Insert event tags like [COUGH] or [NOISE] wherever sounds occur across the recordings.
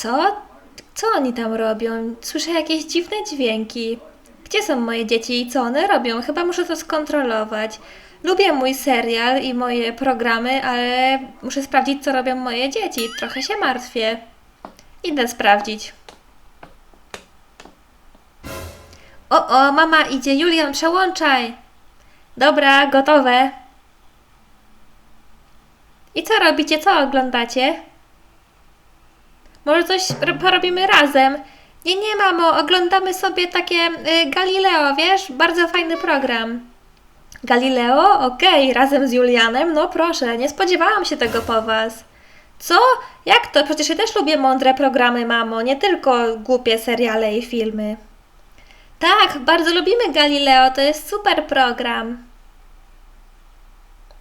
Co? Co oni tam robią? Słyszę jakieś dziwne dźwięki. Gdzie są moje dzieci i co one robią? Chyba muszę to skontrolować. Lubię mój serial i moje programy, ale muszę sprawdzić, co robią moje dzieci. Trochę się martwię. Idę sprawdzić. O, o, mama idzie. Julian, przełączaj. Dobra, gotowe. I co robicie? Co oglądacie? Może coś ro- porobimy razem? Nie, nie, mamo, oglądamy sobie takie y, Galileo, wiesz? Bardzo fajny program. Galileo? Okej, razem z Julianem? No proszę, nie spodziewałam się tego po was. Co? Jak to? Przecież ja też lubię mądre programy, mamo, nie tylko głupie seriale i filmy. Tak, bardzo lubimy Galileo, to jest super program.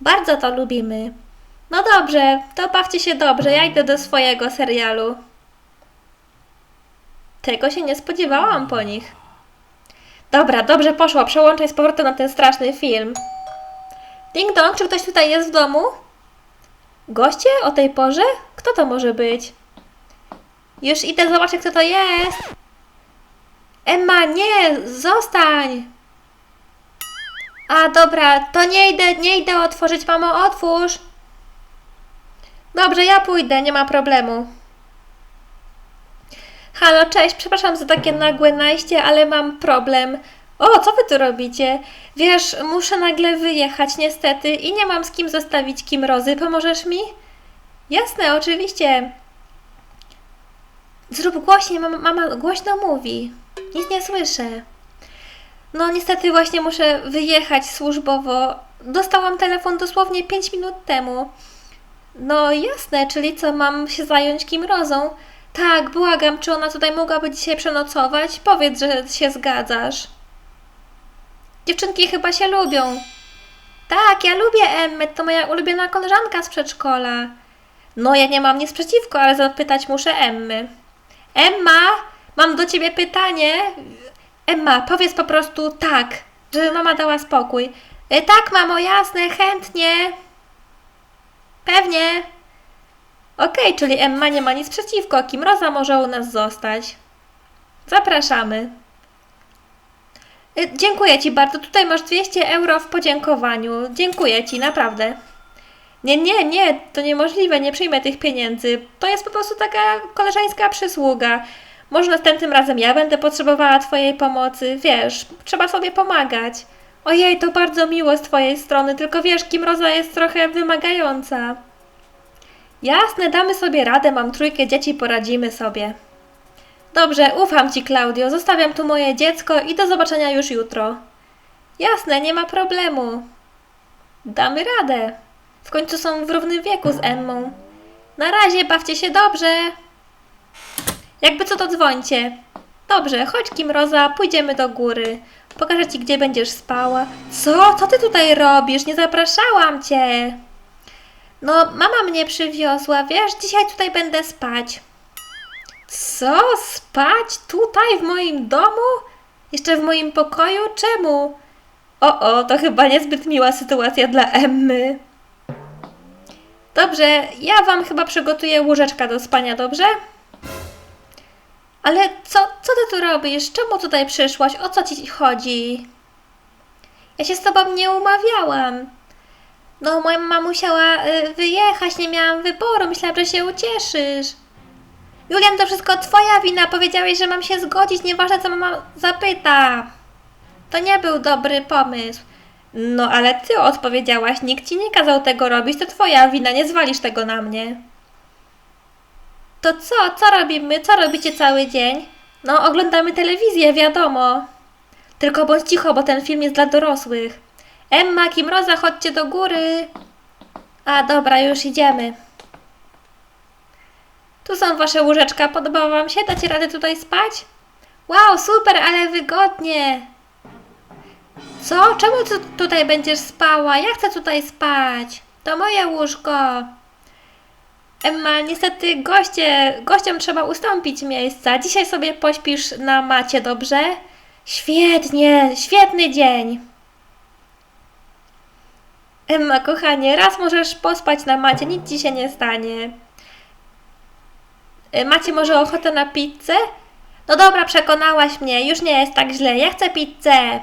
Bardzo to lubimy. No dobrze, to bawcie się dobrze, ja idę do swojego serialu. Tego się nie spodziewałam po nich. Dobra, dobrze poszło, przełączaj z powrotem na ten straszny film. Ding dong, czy ktoś tutaj jest w domu? Goście o tej porze? Kto to może być? Już idę zobaczyć, kto to jest. Emma, nie, zostań. A dobra, to nie idę, nie idę otworzyć, mamo, otwórz. Dobrze, ja pójdę, nie ma problemu. Halo, cześć, przepraszam za takie nagłe najście, ale mam problem. O, co wy tu robicie? Wiesz, muszę nagle wyjechać niestety i nie mam z kim zostawić Kim Rozy. Pomożesz mi? Jasne, oczywiście. Zrób głośniej, mama, mama głośno mówi. Nic nie słyszę. No niestety właśnie muszę wyjechać służbowo. Dostałam telefon dosłownie 5 minut temu. No jasne, czyli co, mam się zająć Kim Rozą? Tak, błagam, czy ona tutaj mogłaby dzisiaj przenocować? Powiedz, że się zgadzasz. Dziewczynki chyba się lubią. Tak, ja lubię Emmę, to moja ulubiona koleżanka z przedszkola. No, ja nie mam nic przeciwko, ale zapytać muszę Emmy. Emma, mam do ciebie pytanie. Emma, powiedz po prostu tak, żeby mama dała spokój. E, tak, mamo, jasne, chętnie. Pewnie. Okej, czyli Emma nie ma nic przeciwko. Kim Roza może u nas zostać. Zapraszamy. Y, Dziękuję Ci bardzo. Tutaj masz 200 euro w podziękowaniu. Dziękuję Ci, naprawdę. Nie, nie, nie, to niemożliwe, nie przyjmę tych pieniędzy. To jest po prostu taka koleżeńska przysługa. Może następnym razem ja będę potrzebowała Twojej pomocy. Wiesz, trzeba sobie pomagać. Ojej, to bardzo miło z Twojej strony, tylko wiesz, Kim Roza jest trochę wymagająca. Jasne, damy sobie radę, mam trójkę dzieci, poradzimy sobie. Dobrze, ufam Ci, Klaudio, zostawiam tu moje dziecko i do zobaczenia już jutro. Jasne, nie ma problemu. Damy radę. W końcu są w równym wieku z Emmą. Na razie, bawcie się dobrze. Jakby co to dzwońcie. Dobrze, chodź Kim Roza, pójdziemy do góry. Pokażę Ci, gdzie będziesz spała. Co? Co Ty tutaj robisz? Nie zapraszałam Cię. No, mama mnie przywiozła, wiesz, dzisiaj tutaj będę spać. Co? Spać? Tutaj, w moim domu? Jeszcze w moim pokoju? Czemu? O, o, to chyba niezbyt miła sytuacja dla Emmy. Dobrze, ja wam chyba przygotuję łóżeczka do spania, dobrze? Ale co, co ty tu robisz? Czemu tutaj przyszłaś? O co ci chodzi? Ja się z tobą nie umawiałam. No, moja mama musiała y, wyjechać, nie miałam wyboru. Myślałam, że się ucieszysz. Julian, to wszystko twoja wina. Powiedziałeś, że mam się zgodzić, nieważne co mama zapyta. To nie był dobry pomysł. No, ale ty odpowiedziałaś, nikt ci nie kazał tego robić, to twoja wina, nie zwalisz tego na mnie. To co? Co robimy? Co robicie cały dzień? No, oglądamy telewizję, wiadomo. Tylko bądź cicho, bo ten film jest dla dorosłych. Emma, Kimroza, chodźcie do góry. A, dobra, już idziemy. Tu są wasze łóżeczka. Podoba wam się? Dacie radę tutaj spać? Wow, super, ale wygodnie. Co? Czemu ty tutaj będziesz spała? Ja chcę tutaj spać. To moje łóżko. Emma, niestety goście, gościom trzeba ustąpić miejsca. Dzisiaj sobie pośpisz na macie, dobrze? Świetnie, świetny dzień. Emma, kochanie, raz możesz pospać na macie, nic ci się nie stanie. Y, Macie może ochotę na pizzę? No dobra, przekonałaś mnie, już nie jest tak źle. Ja chcę pizzę.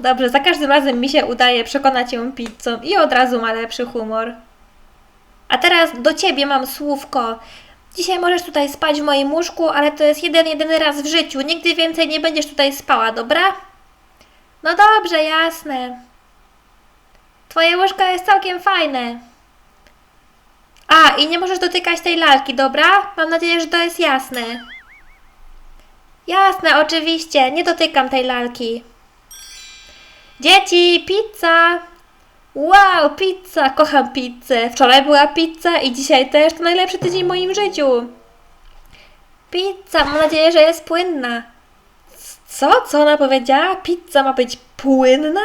Dobrze, za każdym razem mi się udaje przekonać ją pizzą i od razu ma lepszy humor. A teraz do ciebie mam słówko. Dzisiaj możesz tutaj spać w moim łóżku, ale to jest jeden, jedyny raz w życiu. Nigdy więcej nie będziesz tutaj spała, dobra? No dobrze, jasne. Twoje łóżko jest całkiem fajne. A, i nie możesz dotykać tej lalki, dobra? Mam nadzieję, że to jest jasne. Jasne, oczywiście. Nie dotykam tej lalki. Dzieci, pizza! Wow, pizza! Kocham pizzę. Wczoraj była pizza i dzisiaj też. To najlepszy tydzień w moim życiu. Pizza, mam nadzieję, że jest płynna. Co? Co ona powiedziała? Pizza ma być płynna?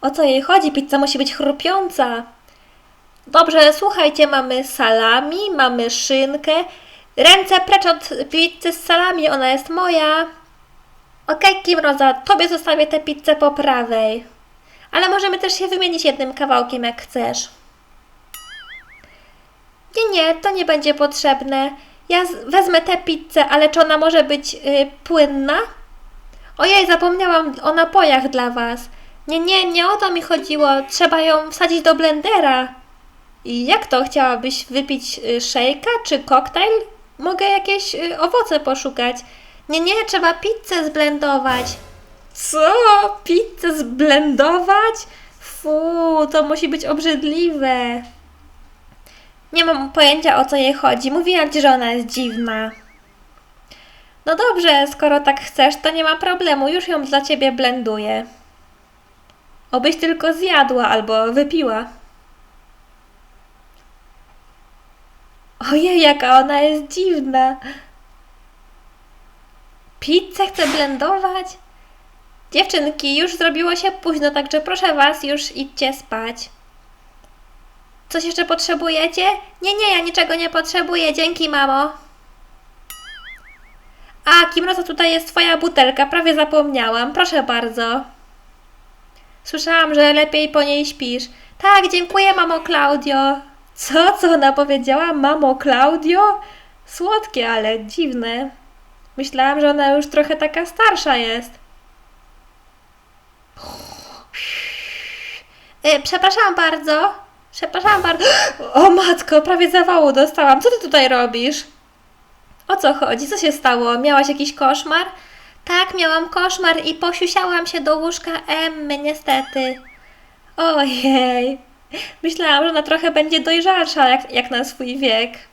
O co jej chodzi? Pizza musi być chrupiąca. Dobrze, słuchajcie, mamy salami, mamy szynkę. Ręce precz od pizzy z salami, ona jest moja. Okej, Kimroza, tobie zostawię tę pizzę po prawej. Ale możemy też się wymienić jednym kawałkiem, jak chcesz. Nie, nie, to nie będzie potrzebne. Ja wezmę tę pizzę, ale czy ona może być y, płynna? Ojej, zapomniałam o napojach dla was. Nie, nie, nie o to mi chodziło. Trzeba ją wsadzić do blendera. I jak to? Chciałabyś wypić y, szejka czy koktajl? Mogę jakieś y, owoce poszukać. Nie, nie, trzeba pizzę zblendować. Co? Pizzę zblendować? Fu, to musi być obrzydliwe. Nie mam pojęcia o co jej chodzi. Mówiłam ci, że ona jest dziwna. No dobrze, skoro tak chcesz, to nie ma problemu. Już ją dla ciebie blenduję. Obyś tylko zjadła albo wypiła. Ojej, jaka ona jest dziwna. Pizzę chce blendować? Dziewczynki, już zrobiło się późno, także proszę was, już idźcie spać. Coś jeszcze potrzebujecie? Nie, nie, ja niczego nie potrzebuję, dzięki mamo. A, Kimroza, tutaj jest twoja butelka, prawie zapomniałam, proszę bardzo. Słyszałam, że lepiej po niej śpisz. Tak, dziękuję, mamo Klaudio. Co, co ona powiedziała? Mamo Klaudio? Słodkie, ale dziwne. Myślałam, że ona już trochę taka starsza jest. E, przepraszam bardzo. Przepraszam bardzo. [GASPS] O matko, prawie zawału dostałam. Co ty tutaj robisz? O co chodzi? Co się stało? Miałaś jakiś koszmar? Tak, miałam koszmar i posiusiałam się do łóżka Emmy, niestety. Ojej. Myślałam, że ona trochę będzie dojrzalsza jak, jak na swój wiek.